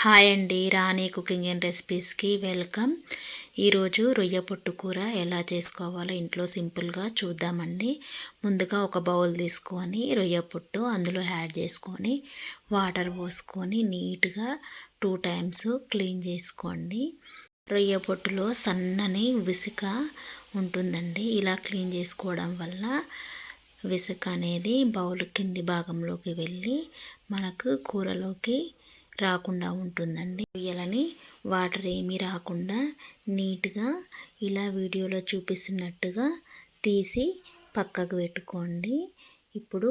Hi అండి Rani cooking and రెసిపీస్కి welcome. ఈరోజు రొయ్య పొట్టు కూర ఎలా చేసుకోవాలో ఇంట్లో సింపుల్గా చూద్దామండి. ముందుగా ఒక బౌల్ తీసుకొని రొయ్య పొట్టు అందులో యాడ్ చేసుకొని వాటర్ పోసుకొని నీట్గా టూ టైమ్స్ క్లీన్ చేసుకోండి. రొయ్య పొట్టులో సన్నని విసుక ఉంటుందండి ఇలా క్లీన్ చేసుకోవడం వల్ల విసుక అనేది బౌల్ కింది భాగంలోకి వెళ్ళి మనకు కూరలోకి రాకుండా ఉంటుందండి. రొయ్యలని వాటర్ ఏమీ రాకుండా నీట్గా ఇలా వీడియోలో చూపిస్తున్నట్టుగా తీసి పక్కకు పెట్టుకోండి. ఇప్పుడు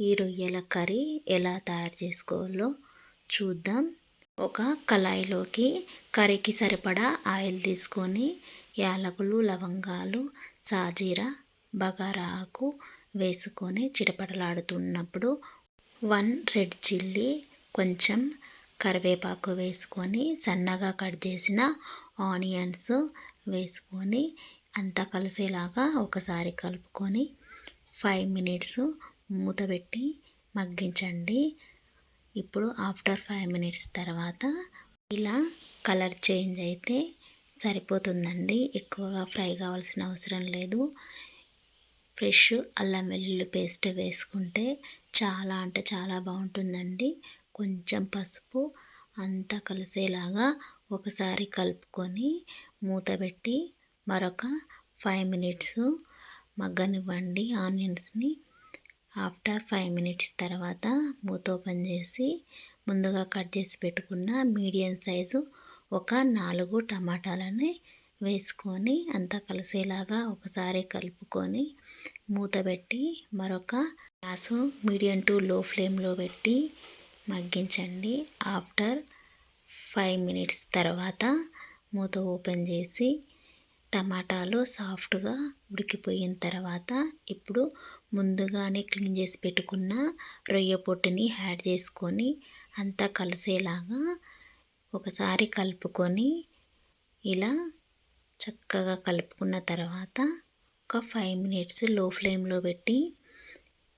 ఈ రొయ్యల కర్రీ ఎలా తయారు చేసుకోవాలో చూద్దాం. ఒక కళాయిలోకి కర్రీకి సరిపడా ఆయిల్ తీసుకొని యాలకులు లవంగాలు సాజీర బగారా ఆకు వేసుకొని చిటపటలాడుతున్నప్పుడు వన్ రెడ్ చిల్లీ కొంచెం కరివేపాకు వేసుకొని సన్నగా కట్ చేసిన ఆనియన్స్ వేసుకొని అంతా కలిసేలాగా ఒకసారి కలుపుకొని ఫైవ్ మినిట్స్ మూత పెట్టి మగ్గించండి. ఇప్పుడు ఆఫ్టర్ ఫైవ్ మినిట్స్ తర్వాత ఇలా కలర్ చేంజ్ అయితే సరిపోతుందండి. ఎక్కువగా ఫ్రై కావాల్సిన అవసరం లేదు. ఫ్రెష్ అల్లం వెల్లుల్లి పేస్ట్ వేసుకుంటే చాలా అంటే చాలా బాగుంటుందండి. కొంచెం పసుపు అంతా కలిసేలాగా ఒకసారి కలుపుకొని మూత పెట్టి మరొక ఫైవ్ మినిట్స్ మగ్గనివ్వండి. ఆనియన్స్ని ఆఫ్టర్ ఫైవ్ మినిట్స్ తర్వాత మూత ఓపెన్ చేసి ముందుగా కట్ చేసి పెట్టుకున్న మీడియం సైజు ఒక నాలుగు టమాటాలని వేసుకొని అంతా కలిసేలాగా ఒకసారి కలుపుకొని మూత పెట్టి మరొక గ్యాసు మీడియం టు లో ఫ్లేమ్లో పెట్టి మగ్గించండి. ఆఫ్టర్ ఫైవ్ మినిట్స్ తర్వాత మూత ఓపెన్ చేసి టమాటాలు సాఫ్ట్గా ఉడికిపోయిన తర్వాత ఇప్పుడు ముందుగానే క్లీన్ చేసి పెట్టుకున్న రొయ్య పొట్టుని యాడ్ చేసుకొని అంతా కలిసేలాగా ఒకసారి కలుపుకొని ఇలా చక్కగా కలుపుకున్న తర్వాత ఒక ఫైవ్ మినిట్స్లో ఫ్లేమ్లో పెట్టి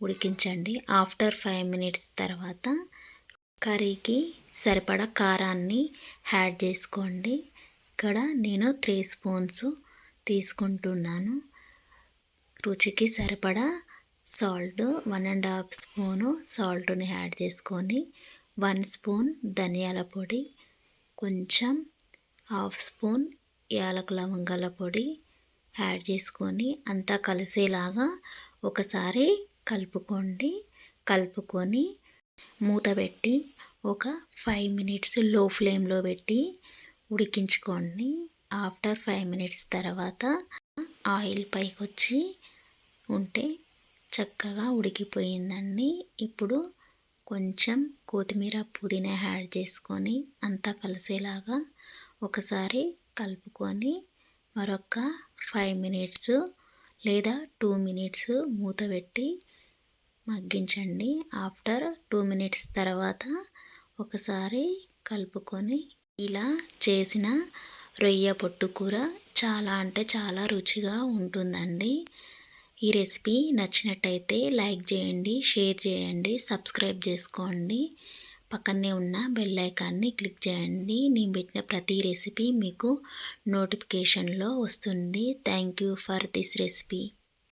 ఉడికించండి. ఆఫ్టర్ ఫైవ్ మినిట్స్ తర్వాత కర్రీకి సరిపడా కారాన్ని యాడ్ చేసుకోండి. ఇక్కడ నేను త్రీ స్పూన్స్ తీసుకుంటున్నాను. రుచికి సరిపడా salt one and half spoon సాల్ట్ని యాడ్ చేసుకొని వన్ స్పూన్ ధనియాల పొడి కొంచెం హాఫ్ స్పూన్ యాలకుల లవంగాల పొడి యాడ్ చేసుకొని అంతా కలిసేలాగా ఒకసారి కలుపుకోండి. కలుపుకొని మూత పెట్టి ఒక ఫైవ్ మినిట్స్లో ఫ్లేమ్లో పెట్టి ఉడికించుకోండి. ఆఫ్టర్ ఫైవ్ మినిట్స్ తర్వాత ఆయిల్ పైకి వచ్చి ఉంటే చక్కగా ఉడికిపోయిందండి. ఇప్పుడు కొంచెం కొత్తిమీర పుదీనా యాడ్ చేసుకొని అంతా కలిసేలాగా ఒకసారి కలుపుకొని మరొక ఫైవ్ మినిట్స్ లేదా టూ మినిట్స్ మూత పెట్టి మగ్గించండి. ఆఫ్టర్ టూ మినిట్స్ తర్వాత ఒకసారి కలుపుకొని ఇలా చేసిన రొయ్య పొట్టు కూర చాలా అంటే చాలా రుచిగా ఉంటుందండి. ఈ రెసిపీ నచ్చినట్టయితే లైక్ చేయండి షేర్ చేయండి సబ్స్క్రైబ్ చేసుకోండి. పక్కనే ఉన్న బెల్ ఐకాన్ని క్లిక్ చేయండి. నేను పెట్టిన ప్రతి రెసిపీ మీకు నోటిఫికేషన్లో వస్తుంది. Thank you for this recipe